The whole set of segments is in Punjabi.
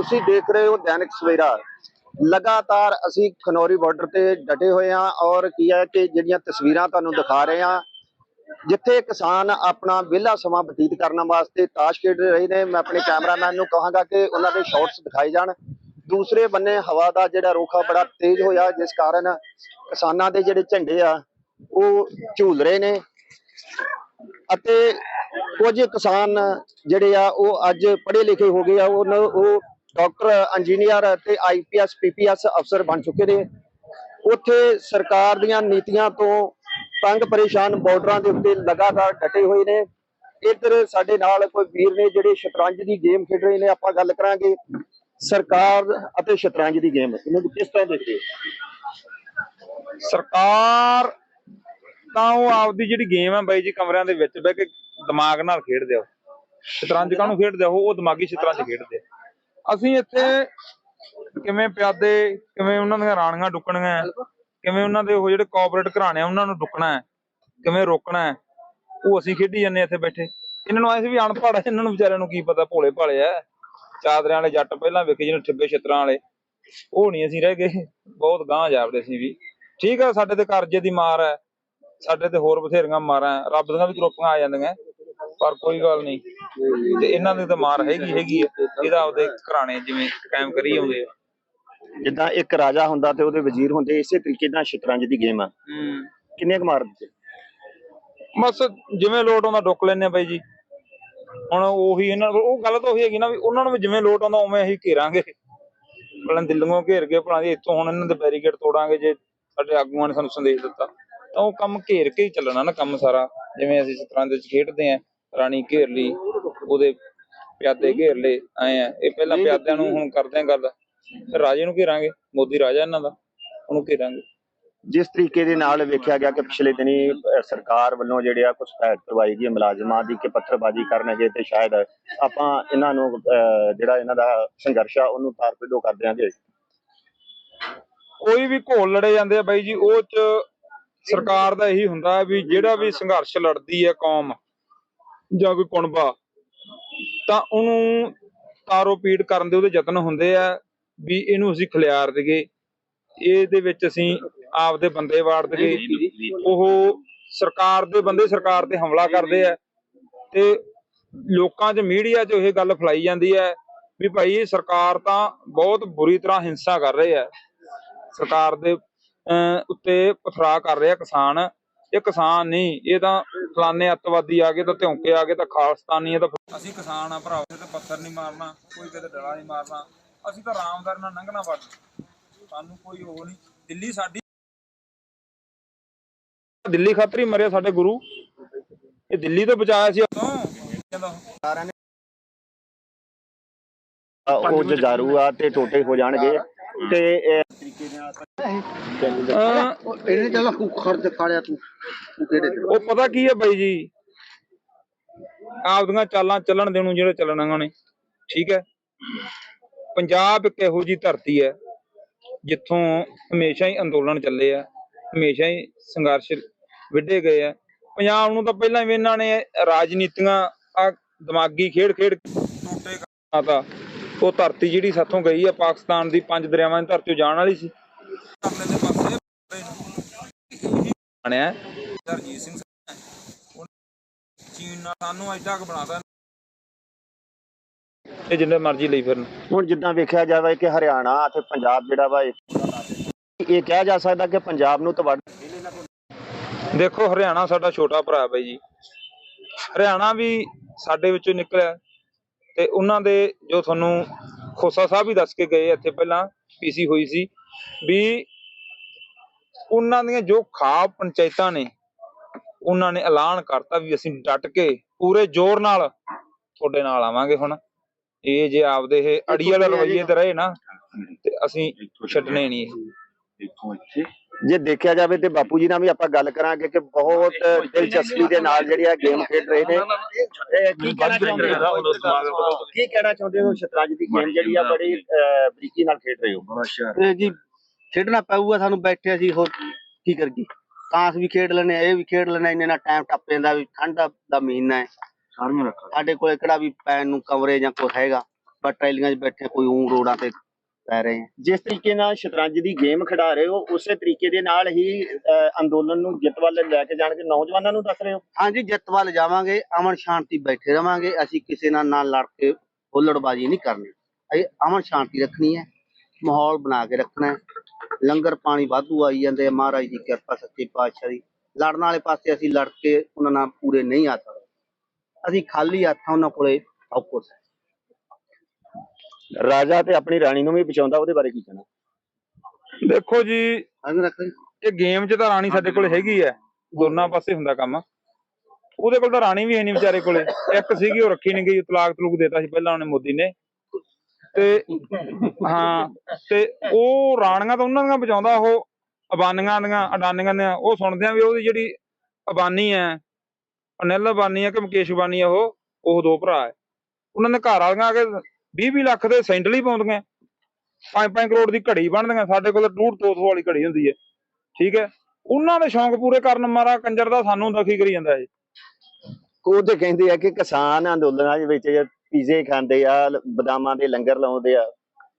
ਤੁਸੀਂ ਦੇਖ ਰਹੇ ਹੋ ਦੈਨਿਕ ਸਵੇਰਾ। ਲਗਾਤਾਰ ਅਸੀਂ ਖਨੌਰੀ ਬਾਰਡਰ ਤੇ ਡਟੇ ਹੋਏ ਹਾਂ ਔਰ ਕੀ ਹੈ ਕਿ ਜਿਹੜੀਆਂ ਤਸਵੀਰਾਂ ਤੁਹਾਨੂੰ ਦਿਖਾ ਰਹੇ ਹਾਂ, ਜਿੱਥੇ ਕਿਸਾਨ ਆਪਣਾ ਵਿਹਲਾ ਸਮਾਂ ਬਤੀਤ ਕਰਨ ਵਾਸਤੇ ਤਾਸ਼ ਖੇਡ ਰਹੇ ਨੇ, ਮੈਂ ਆਪਣੇ ਕੈਮਰਾਮੈਨ ਨੂੰ ਕਹਾਂਗਾ ਕਿ ਉਹਨਾਂ ਦੇ ਸ਼ਾਟਸ ਦਿਖਾਏ ਜਾਣ। ਦੂਸਰੇ ਬੰਨੇ ਹਵਾ ਦਾ ਜਿਹੜਾ ਰੁਖਾ ਬੜਾ ਤੇਜ਼ ਹੋਇਆ, ਜਿਸ ਕਾਰਨ ਕਿਸਾਨਾਂ ਦੇ ਜਿਹੜੇ ਝੰਡੇ ਆ, ਉਹ ਝੂਲ ਰਹੇ ਨੇ। ਅਤੇ ਕੁਝ ਕਿਸਾਨ ਜਿਹੜੇ ਆ, ਉਹ ਅੱਜ ਪੜ੍ਹੇ ਲਿਖੇ ਹੋ ਗਏ ਆ, ਉਹ ਉਹ ਡਾਕਟਰ ਇੰਜੀਨੀਅਰ ਤੇ ਆਈਪੀਐਸ ਪੀਪੀਐਸ ਅਫਸਰ ਬਣ ਚੁੱਕੇ ਨੇ। ਉੱਥੇ ਸਰਕਾਰ ਦੀਆਂ ਨੀਤੀਆਂ ਤੋਂ ਤੰਗ ਪਰੇਸ਼ਾਨ ਬਾਰਡਰਾਂ ਦੇ ਉੱਤੇ ਲਗਾਤਾਰ ਡਟੇ ਹੋਏ ਨੇ। ਇੱਧਰ ਸਾਡੇ ਨਾਲ ਕੋਈ ਵੀਰ ਨੇ ਜਿਹੜੇ ਸ਼ਤਰੰਜ ਦੀ ਗੇਮ ਖੇਡ ਰਹੇ ਨੇ, ਆਪਾਂ ਗੱਲ ਕਰਾਂਗੇ। ਸਰਕਾਰ ਅਤੇ ਸ਼ਤਰੰਜ ਦੀ ਗੇਮ, ਇਹਨਾਂ ਕਿਸ ਤਰ੍ਹਾਂ ਦੇਖਦੇ ਹੋ? ਸਰਕਾਰ ਤਾਂ ਉਹ ਆਪਦੀ ਜਿਹੜੀ ਗੇਮ ਹੈ ਬਾਈ ਜੀ, ਕਮਰਿਆਂ ਦੇ ਵਿੱਚ ਬਹਿ ਕੇ ਦਿਮਾਗ ਨਾਲ ਖੇਡਦੇ ਆ। ਸ਼ਤਰੰਜ ਕਾਹਨੂੰ ਖੇਡਦੇ ਆ? ਉਹ ਉਹ ਦਿਮਾਗੀ ਸ਼ਤਰੰਜ ਖੇਡਦੇ ਆ। ਅਸੀਂ ਇੱਥੇ ਕਿਵੇਂ ਪਿਆਦੇ, ਕਿਵੇਂ ਉਹਨਾਂ ਦੀਆਂ ਰਾਣੀਆਂ ਡੁੱਕਣੀਆਂ ਕਿਵੇਂ ਉਹਨਾਂ ਦੇ ਉਹ ਜਿਹੜੇ ਕੋਆਪਰੇਟ ਘਰਾਣੇ ਆ, ਉਹਨਾਂ ਨੂੰ ਡੁੱਕਣਾ ਹੈ, ਕਿਵੇਂ ਰੋਕਣਾ ਹੈ, ਉਹ ਅਸੀਂ ਖੇਡੀ ਜਾਂਦੇ ਇੱਥੇ ਬੈਠੇ। ਇਹਨਾਂ ਨੂੰ ਐ ਸੀ ਵੀ ਅਨਪੜ੍ਹ ਆ ਇਹਨਾਂ ਨੂੰ ਵਿਚਾਰਿਆਂ ਨੂੰ ਕੀ ਪਤਾ, ਭੋਲੇ ਭਾਲੇ ਆ ਚਾਦਰਿਆਂ ਵਾਲੇ ਜੱਟ ਪਹਿਲਾਂ ਵੇਖੇ, ਜਿਹਨੂੰ ਠਿੱਬੇ ਛਿੱਤਰਾਂ ਵਾਲੇ। ਉਹ ਨਹੀਂ ਅਸੀਂ ਰਹਿ ਗਏ, ਬਹੁਤ ਗਾਂਹ ਜਾਪਦੇ ਸੀ ਵੀ। ਠੀਕ ਆ, ਸਾਡੇ ਤੇ ਕਰਜ਼ੇ ਦੀ ਮਾਰ ਹੈ, ਸਾਡੇ ਤੇ ਹੋਰ ਬਥੇਰੀਆਂ ਮਾਰਾਂ ਰੱਬ ਦੀਆਂ ਵੀ ਕਰੋਪੀਆਂ ਆ ਜਾਂਦੀਆਂ ਪਰ ਕੋਈ ਗੱਲ ਨਹੀਂ। ਤੇ ਇਹਨਾਂ ਦੀ ਤਾਂ ਮਾਰ ਹੈਗੀ ਹੈਗੀ ਹੈ ਇਹਦਾ ਆਪਦੇ ਘਰਾਣੇ ਜਿਵੇਂ ਕਾਇਮ ਕਰੀ ਆਉਂਦੇ ਆ। ਜਿੱਦਾਂ ਇੱਕ ਰਾਜਾ ਹੁੰਦਾ ਤੇ ਉਹਦੇ ਵਜ਼ੀਰ ਹੁੰਦੇ ਇਸੇ ਤਰੀਕੇ ਨਾਲ ਸ਼ਤਰੰਜ ਦੀ ਗੇਮ ਆ। ਕਿੰਨੇ ਕੁ ਮਾਰ ਦਿੱਤੇ? ਬਸ ਜਿਵੇਂ ਲੋਟ ਆਉਂਦਾ ਡੁੱਕ ਲੈਨੇ ਬਾਈ ਜੀ। ਹੁਣ ਉਹੀ ਇਹਨਾਂ ਉਹ ਗੱਲ ਤਾਂ ਉਹੀ ਹੈਗੀ ਨਾ ਵੀ ਉਹਨਾਂ ਨੂੰ ਵੀ ਜਿਵੇਂ ਲੋਟ ਆਉਂਦਾ ਉਵੇਂ ਅਸੀਂ ਘੇਰਾਂਗੇ। ਪਹਿਲਾਂ ਦਿੱਲੀੋਂ ਘੇਰ ਕੇ ਭਲਾ ਜੀ ਇੱਥੋਂ ਹੁਣ ਇਹਨਾਂ ਦੇ ਬੈਰੀਕੇਡ ਤੋੜਾਂਗੇ ਜੇ ਸਾਡੇ ਆਗੂਆਂ ਨੇ ਸਾਨੂੰ ਸੰਦੇਸ਼ ਦਿੱਤਾ। ਤਾਂ ਉਹ ਕੰਮ ਘੇਰ ਕੇ ਹੀ ਚੱਲਣਾ ਨਾ ਕੰਮ ਸਾਰਾ। ਜਿਵੇਂ ਅਸੀਂ ਸ਼ਤਰੰਜ ਵਿੱਚ ਖੇਡਦੇ ਆਂ ਰਾਣੀ ਘੇਰ ਲਈ। ਉਹਦੇ ਪਿਆਦੇ ਘੇਰ ਲਏ ਐ ਆ। ਇਹ ਪਹਿਲਾਂ ਪਿਆਦਿਆਂ ਨੂੰ ਹੁਣ ਕਰਦੇ ਆਂ ਗੱਲ। ਫਿਰ ਰਾਜੇ ਨੂੰ ਘੇਰਾਂਗੇ ਮੋਦੀ ਰਾਜਾ ਇਹਨਾਂ ਦਾ ਉਹਨੂੰ ਘੇਰਾਂਗੇ। ਜਿਸ ਤਰੀਕੇ ਦੇ ਨਾਲ ਵੇਖਿਆ ਗਿਆ ਕਿ ਪਿਛਲੇ ਦਿਨੀ ਸਰਕਾਰ ਵੱਲੋਂ ਜਿਹੜੇ ਆ ਕੁਝ ਪੈਟ ਕਰਵਾਈ ਗਈ ਮੁਲਾਜ਼ਮਾਂ ਦੀ ਕਿ ਪੱਥਰਬਾਜ਼ੀ ਕਰਨਗੇ ਤੇ ਸ਼ਾਇਦ ਆਪਾਂ ਇਹਨਾਂ ਨੂੰ ਜਿਹੜਾ ਇਹਨਾਂ ਦਾ ਸੰਘਰਸ਼ ਆ ਉਹਨੂੰ ਤਾਰਪੀਡੋ ਕਰ ਦਿਆਂਗੇ ਕੋਈ ਵੀ ਘੋਲ ਲੜੇ ਜਾਂਦੇ ਆ ਬਾਈ ਜੀ ਉਹ ਚ ਸਰਕਾਰ ਦਾ ਇਹੀ ਹੁੰਦਾ ਵੀ ਜਿਹੜਾ ਵੀ ਸੰਘਰਸ਼ ਲੜਦੀ ਹੈ ਕੌਮ ਜਾਂ ਕੋਈ ਕੁਣਬਾ ਤਾਂ ਉਹਨੂੰ ਤਾਰੋ ਪੀੜ ਕਰਨ ਦੇ ਉਹਦੇ ਯਤਨ ਹੁੰਦੇ ਆ ਵੀ ਇਹਨੂੰ ਅਸੀਂ ਖਿਲਾਰ ਦਈਏ। ਇਹਦੇ ਵਿੱਚ ਅਸੀਂ ਆਪਦੇ ਬੰਦੇ ਵਾੜ ਦਈਏ। ਉਹ ਸਰਕਾਰ ਦੇ ਬੰਦੇ ਸਰਕਾਰ ਤੇ ਹਮਲਾ ਕਰਦੇ ਆ ਤੇ ਲੋਕਾਂ 'ਚ ਮੀਡੀਆ 'ਚ ਇਹ ਗੱਲ ਫੈਲਾਈ ਜਾਂਦੀ ਹੈ ਵੀ ਭਾਈ ਇਹ ਸਰਕਾਰ ਤਾਂ ਬਹੁਤ ਬੁਰੀ ਤਰ੍ਹਾਂ ਹਿੰਸਾ ਕਰ ਰਹੇ ਹੈ ਸਰਕਾਰ ਦੇ ਉੱਤੇ ਪਥਰਾ ਕਰ ਰਿਹਾ ਕਿਸਾਨ। ਇਹ ਕਿਸਾਨ ਨਹੀਂ, ਇਹ ਤਾਂ ਫਲਾਣੇ ਅੱਤਵਾਦੀ ਆ ਗਏ, ਤਾਂ ਧੌਂਕੇ ਆ ਗਏ, ਤਾਂ ਖਾਲਸਤਾਨੀ ਆ, ਤਾਂ ਅਸੀਂ ਕਿਸਾਨ ਆ ਭਰਾਓ ਤੇ ਪੱਥਰ ਨਹੀਂ ਮਾਰਨਾ, ਕੋਈ ਕਿਤੇ ਡਲਾ ਨਹੀਂ ਮਾਰਨਾ, ਅਸੀਂ ਤਾਂ ਆਰਾਮਦਾਰ ਨਾਲ ਲੰਘਣਾ ਪੜ ਸਾਨੂੰ ਕੋਈ ਉਹ ਨਹੀਂ, ਦਿੱਲੀ ਸਾਡੀ ਦਿੱਲੀ ਖਾਤਰ ਮਰਿਆ ਸਾਡੇ ਗੁਰੂ। ਇਹ ਦਿੱਲੀ ਤੋਂ ਬਚਾਇਆ ਸੀ ਉਦੋਂ ਕਹਿੰਦਾ ਉਹ ਜਜਾਰੂ ਆ ਤੇ ਟੋਟੇ ਹੋ ਜਾਣਗੇ। ਤੇ ਇਹ ਤਰੀਕੇ ਨਾਲ ਅਹ, ਇਹਨੇ ਚੱਲ ਖਰਚ ਖਾਲਿਆ ਤੂੰ ਤੂੰ। ਕਿਹੜੇ ਤੇ ਉਹ ਪਤਾ ਕੀ ਹੈ ਬਾਈ ਜੀ? ਆਪਦੀਆਂ ਚਾਲਾਂ ਚੱਲਣ ਦੇ ਨੂੰ ਜਿਹੜੇ ਚੱਲਣਾਂ ਨੇ ਠੀਕ ਹੈ? ਪੰਜਾਬ ਇੱਕ ਇਹੋ ਜੀ ਧਰਤੀ ਹੈ ਜਿੱਥੋਂ ਹਮੇਸ਼ਾ ਹੀ ਅੰਦੋਲਨ ਚੱਲੇ ਆ ਹਮੇਸ਼ਾ ਹੀ ਸੰਘਰਸ਼ ਵਿੱਢੇ ਗਏ ਆ। ਪੰਜਾਬ ਨੂੰ ਤਾਂ ਪਹਿਲਾਂ ਵੀ ਇਹਨਾਂ ਨੇ ਰਾਜਨੀਤੀਆਂ ਆ ਦਿਮਾਗੀ ਖੇਡ ਖੇਡ ਕੇ ਟੋਟੇ ਕਰਨਾ ਤਾਂ ਉਹ ਧਰਤੀ ਜਿਹੜੀ ਸਾਥੋਂ ਗਈ ਆ ਪਾਕਿਸਤਾਨ ਦੀ ਪੰਜ ਦਰਿਆਵਾਂ ਦੀ ਧਰਤੀ ਜਾਣ ਵਾਲੀ ਸੀ। ਕਰਨੇ ਦੇ ਪਾਸੇ ਬਣਿਆ। ਹਰਜੀਤ ਸਿੰਘ ਚੀਨ ਨਾਲ ਸਾਨੂੰ ਐਡਾ ਕੁ ਬਣਾਤਾ ਇਹ ਜਿੰਨੇ ਮਰਜ਼ੀ ਲਈ ਫਿਰਨ। ਹੁਣ ਜਿੱਦਾਂ ਵੇਖਿਆ ਜਾਵੇ ਕਿ ਹਰਿਆਣਾ ਅਤੇ ਪੰਜਾਬ ਜਿਹੜਾ ਵਾ ਇਹ ਇਹ ਕਿਹਾ ਜਾ ਸਕਦਾ ਕਿ ਪੰਜਾਬ ਨੂੰ ਤੁਹਾਡਾ ਦੇਖੋ ਹਰਿਆਣਾ ਸਾਡਾ ਛੋਟਾ ਭਰਾ ਬਾਈ ਜੀ। ਹਰਿਆਣਾ ਵੀ ਸਾਡੇ ਵਿੱਚੋਂ ਨਿਕਲਿਆ। ਤੇ ਉਹਨਾਂ ਦੇ ਜੋ ਤੁਹਾਨੂੰ ਖੋਸਾ ਸਾਹਿਬ ਵੀ ਦੱਸ ਕੇ ਗਏ ਇੱਥੇ ਪਹਿਲਾਂ ਪੀਸੀ ਹੋਈ ਸੀ ਵੀ ਉਹਨਾਂ ਦੀਆਂ ਜੋ ਖਾਬ ਪੰਚਾਇਤਾਂ ਨੇ ਉਹਨਾਂ ਨੇ ਐਲਾਨ ਕਰਤਾ ਵੀ ਅਸੀਂ ਡਟ ਕੇ ਪੂਰੇ ਜ਼ੋਰ ਨਾਲ ਤੁਹਾਡੇ ਨਾਲ ਆਵਾਂਗੇ ਹੁਣ। ਇਹ ਜੇ ਆਪਦੇ ਇਹ ਅੜੀ ਵਾਲਾ ਰਵਈਏ ਤੇ ਰਹੇ ਨਾ ਤੇ ਅਸੀਂ ਛੱਡਣੇ ਨਹੀਂ। ਇਹ ਜੇ ਦੇਖਿਆ ਜਾਵੇ ਤੇ ਬਾਪੂ ਜੀ ਨਾਲ ਵੀ ਆਪਾਂ ਗੱਲ ਕਰਾਂਗੇ ਕਿ ਬਹੁਤ ਦਿਲਚਸਪੀ ਦੇ ਨਾਲ ਜਿਹੜੀ ਆ ਗੇਮ ਖੇਡ ਰਹੇ ਨੇ। ਕੀ ਕਹਿਣਾ ਚਾਹੁੰਦੇ ਹੋ? ਕੀ ਕਹਿਣਾ ਚਾਹੁੰਦੇ ਹੋ? ਸ਼ਤਰੰਜ ਦੀ ਗੇਮ ਜਿਹੜੀ ਆ ਬੜੀ ਬਰੀਕੀ ਨਾਲ ਖੇਡ ਰਹੇ ਹੋ। ਇਹ ਜੀ ਖੇਡਣਾ ਪਊਗਾ ਸਾਨੂੰ ਬੈਠੇ ਅਸੀਂ ਹੋਰ ਕੀ ਕਰੀਏ? ਤਾਂਸ ਵੀ ਖੇਡ ਲੈਣੇ ਆ ਇਹ ਵੀ ਖੇਡ ਲੈਣੇ ਇੰਨੇ ਨਾਲ ਟਾਈਮ ਟੱਪ ਜਾਂਦਾ ਵੀ ਠੰਡ ਦਾ ਮਹੀਨਾ ਹੈ। ਸਾਡੇ ਕੋਲ ਕਿਹੜਾ ਵੀ ਪੈਣ ਨੂੰ ਕਮਰੇ ਜਾਂ ਕੁਛ ਹੈਗਾ ਪਰ ਟਰੈਲੀਆਂ 'ਚ ਬੈਠੇ ਕੋਈ ਊਂ ਰੋਡਾਂ ਤੇ ਪੈ ਰਹੇ ਜਿਸ ਤਰੀਕੇ ਨਾਲ ਸ਼ਤਰੰਜ ਦੀ ਗੇਮ ਖਿਡਾ ਰਹੇ ਹੋ, ਉਸੇ ਤਰੀਕੇ ਦੇ ਨਾਲ ਹੀ ਅੰਦੋਲਨ ਨੂੰ ਜਿੱਤ ਵੱਲ ਲੈ ਕੇ ਜਾਣ ਕੇ ਨੌਜਵਾਨਾਂ ਨੂੰ ਦੱਸ ਰਹੇ ਹੋ? ਹਾਂਜੀ, ਜਿੱਤ ਵੱਲ ਜਾਵਾਂਗੇ, ਅਮਨ ਸ਼ਾਂਤੀ ਬੈਠੇ ਰਵਾਂਗੇ। ਅਸੀਂ ਕਿਸੇ ਨਾਲ ਨਾ ਲੜ ਕੇ ਹੁੱਲੜਬਾਜ਼ੀ ਨਹੀਂ ਕਰਨੀ। ਅਸੀਂ ਅਮਨ ਸ਼ਾਂਤੀ ਰੱਖਣੀ ਹੈ, ਮਾਹੌਲ ਬਣਾ ਕੇ ਰੱਖਣਾ ਲੰਗਰ ਪਾਣੀ ਵਾਧੂ ਆਈ ਜਾਂਦੇ ਆ, ਮਹਾਰਾਜ ਦੀ ਕਿਰਪਾ, ਸੱਚੇ ਪਾਤਸ਼ਾਹ ਦੀ। ਲੜਨ ਵਾਲੇ ਪਾਸੇ ਅਸੀਂ ਲੜ ਕੇ ਉਹਨਾਂ ਨਾਲ ਪੂਰੇ ਨਹੀਂ ਆ ਸਕਦੇ। ਅਸੀਂ ਖਾਲੀ ਹੱਥਾਂ ਉਹਨਾਂ ਕੋਲੇ ਸਭ ਹੈ। ਰਾਜਾ ਤੇ ਆਪਣੀ ਰਾਣੀ ਨੂੰ ਵੀ ਬਚਾਉਂਦਾ, ਉਹਦੇ ਬਾਰੇ ਕੀ ਕਹਿਣਾ? ਦੇਖੋ ਜੀ, ਇਹ ਗੇਮ 'ਚ ਤਾਂ ਰਾਣੀ ਸਾਡੇ ਕੋਲ ਹੈਗੀ ਐ ਦੋਨਾਂ ਪਾਸੇ ਹੁੰਦਾ ਕੰਮ। ਉਹਦੇ ਕੋਲ ਤਾਂ ਰਾਣੀ ਵੀ ਹੈ ਨਹੀਂ ਵਿਚਾਰੇ ਕੋਲੇ। ਇੱਕ ਸੀਗੀ, ਉਹ ਰੱਖੀ ਨਹੀਂ ਗਈ, ਤਲਾਕ ਤਲੂਕ ਦੇਤਾ ਸੀ ਪਹਿਲਾਂ ਉਹਨੇ ਮੋਦੀ ਨੇ। ਤੇ ਹਾਂ, ਤੇ ਉਹ ਰਾਣੀਆਂ ਤਾਂ ਉਹਨਾਂ ਦੀਆਂ ਬਚਾਉਂਦਾ, ਉਹ ਅਬਾਨੀਆਂ ਦੀਆਂ, ਅਡਾਨੀਆਂ ਦੀਆਂ, ਉਹ ਸੁਣਦੇ ਆ ਵੀ ਉਹਦੀ ਜਿਹੜੀ ਅਬਾਨੀ ਹੈ, ਅਨਿਲ ਅਬਾਨੀ ਹੈ ਕਿ ਮੁਕੇਸ਼ ਅਬਾਨੀ ਹੈ ਉਹ ਉਹ ਦੋ ਭਰਾ ਹੈ। ਉਹਨਾਂ ਦੇ ਘਰ ਵਾਲੀਆਂ ਆ ਕੇ 20 ਲੱਖ ਦੇ ਸੈਂਡਲ ਹੀ ਪਾਉਂਦੀਆਂ। 5-5 ਕਰੋੜ ਦੀ ਘੜੀ ਬਣਦੀਆਂ। ਸਾਡੇ ਕੋਲ ਦੋ ਸੌ ਵਾਲੀ ਘੜੀ ਹੁੰਦੀ ਹੈ ਠੀਕ ਹੈ ਉਹਨਾਂ ਦੇ ਸ਼ੌਂਕ ਪੂਰੇ ਕਰਨ ਮਾਰਾ ਕੰਜਰ ਦਾ ਸਾਨੂੰ ਦੁਖੀ ਕਰੀ ਜਾਂਦਾ ਹੈ ਉਹ ਤੇ ਕਹਿੰਦੇ ਆ ਕਿ ਕਿਸਾਨ ਅੰਦੋਲਨਾਂ ਦੇ ਵਿੱਚ ਪੀਜ਼ੇ ਖਾਂਦੇ ਆ ਬਦਾਮਾਂ ਦੇ ਲੰਗਰ ਲਾਉਂਦੇ ਆ।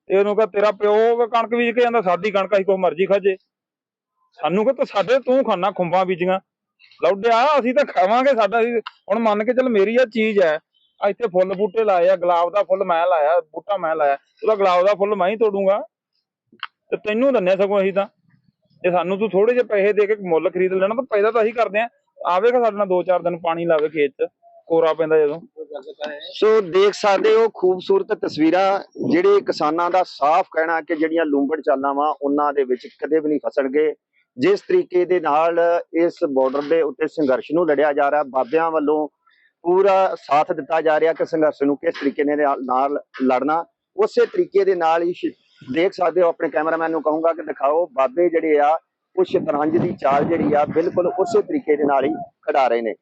ਇਹਨੂੰ ਕਹ ਤੇਰਾ ਪਿਓ ਕਣਕ ਬੀਜ ਕੇ ਜਾਂਦਾ ਸਾਡੀ ਕਣਕ ਅਸੀਂ ਕੋ ਮਰਜ਼ੀ ਖਾਜੇ। ਸਾਨੂੰ ਕਹ ਸਾਡੇ ਤੂੰ ਖਾਣਾ ਖੁੰਬਾਂ ਬੀਜੀਆਂ। ਲੌਡਿਆ ਅਸੀਂ ਤਾਂ ਖਾਵਾਂਗੇ ਸਾਡਾ। ਹੁਣ ਮੰਨ ਕੇ ਚੱਲ ਮੇਰੀ ਆ ਚੀਜ਼ ਹੈ ਇੱਥੇ ਫੁੱਲ ਬੂਟੇ ਲਾਏ ਆ, ਗੁਲਾਬ ਦਾ ਫੁੱਲ ਮੈਂ ਲਾਇਆ, ਬੂਟਾ ਮੈਂ ਲਾਇਆ। ਉਹਦਾ ਗੁਲਾਬ ਦਾ ਫੁੱਲ ਮੈਂ ਹੀ ਤੋੜੂੰਗਾ। ਤੇ ਤੈਨੂੰ ਦੰਨੇ ਸਗੋਂ ਅਸੀਂ ਤਾਂ। ਜੇ ਸਾਨੂੰ ਤੂੰ ਥੋੜੇ ਜਿਹੇ ਪੈਸੇ ਦੇ ਕੇ ਮੁੱਲ ਖਰੀਦ ਲੈਣਾ ਤਾਂ ਪੈਦਾ ਤਾਂ ਅਸੀਂ ਕਰਦੇ ਆ। ਆਵੇਗਾ ਸਾਡੇ ਨਾਲ 2-4 ਦਿਨ ਪਾਣੀ ਲਾਵੇ ਖੇਤ 'ਚ, ਕੋਰਾ ਪੈਂਦਾ ਜਦੋਂ। ਸੋ ਦੇਖ ਸਕਦੇ ਹੋ ਖੂਬਸੂਰਤ ਤਸਵੀਰਾਂ, ਜਿਹੜੇ ਕਿਸਾਨਾਂ ਦਾ ਸਾਫ਼ ਕਹਿਣਾ ਕਿ ਜਿਹੜੀਆਂ ਲੂੰਬੜ ਚਾਲਾਂ ਵਾ, ਉਹਨਾਂ ਦੇ ਵਿੱਚ ਕਦੇ ਵੀ ਨਹੀਂ ਫਸਣਗੇ। ਜਿਸ ਤਰੀਕੇ ਦੇ ਨਾਲ ਇਸ ਬਾਰਡਰ ਦੇ ਉੱਤੇ ਸੰਘਰਸ਼ ਨੂੰ ਲੜਿਆ ਜਾ ਰਿਹਾ, ਬਾਬਿਆਂ ਵੱਲੋਂ ਪੂਰਾ ਸਾਥ ਦਿੱਤਾ ਜਾ ਰਿਹਾ ਕਿ ਸੰਘਰਸ਼ ਨੂੰ ਕਿਸ ਤਰੀਕੇ ਦੇ ਨਾਲ ਲੜਨਾ, ਉਸੇ ਤਰੀਕੇ ਦੇ ਨਾਲ ਹੀ ਦੇਖ ਸਕਦੇ ਹੋ ਆਪਣੇ ਕੈਮਰਾਮੈਨ ਨੂੰ ਕਹੂੰਗਾ ਕਿ ਦਿਖਾਓ, ਬਾਬੇ ਜਿਹੜੇ ਆ, ਉਹ ਸ਼ਤਰੰਜ ਦੀ ਚਾਲ ਜਿਹੜੀ ਆ, ਬਿਲਕੁਲ ਉਸੇ ਤਰੀਕੇ ਦੇ ਨਾਲ ਹੀ ਖੜਾ ਰਹੇ ਨੇ।